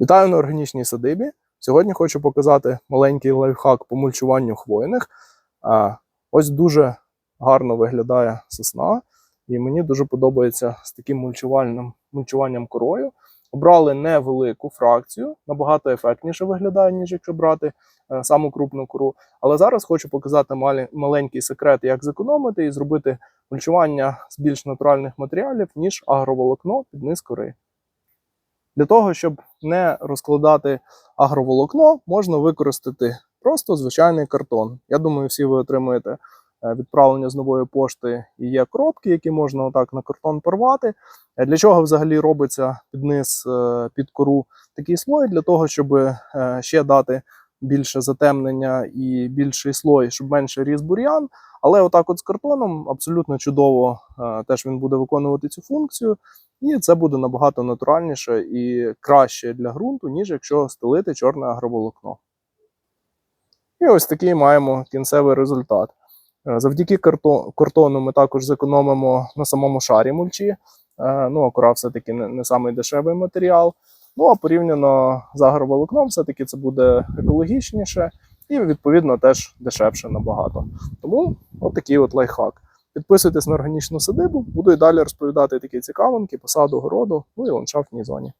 Вітаю на органічній садибі. Сьогодні хочу показати маленький лайфхак по мульчуванню хвойних. Ось дуже гарно виглядає сосна, і мені дуже подобається з таким мульчувальним мульчуванням корою. Обрали невелику фракцію, набагато ефектніше виглядає, ніж якщо брати е, саму крупну кору. Але зараз хочу показати маленький секрет, як зекономити і зробити мульчування з більш натуральних матеріалів, ніж агроволокно під низ кори. Для того, щоб не розкладати агроволокно, можна використати просто звичайний картон. Я думаю, всі ви отримуєте е, відправлення з нової пошти і є коробки, які можна отак на картон порвати. Е, Для чого взагалі робиться під низ е, під кору такий слой? Для того, щоб ще дати більше затемнення і більший слой, щоб менше ріс бур'ян. Але отак, от з картоном, абсолютно чудово е, теж він буде виконувати цю функцію. І це буде набагато натуральніше і краще для ґрунту, ніж якщо стелити чорне агроволокно. І ось такий маємо кінцевий результат. Е, Завдяки карто- картону ми також зекономимо на самому шарі мульчі. Е, Ну, а все-таки не самий дешевий матеріал. Ну а порівняно з агроволокном, все-таки це буде екологічніше і, відповідно, теж дешевше набагато. Тому от такий от лайфхак. Підписуйтесь на органічну садибу, буду і далі розповідати такі цікавинки, посаду городу, ну і ландшафтній зоні.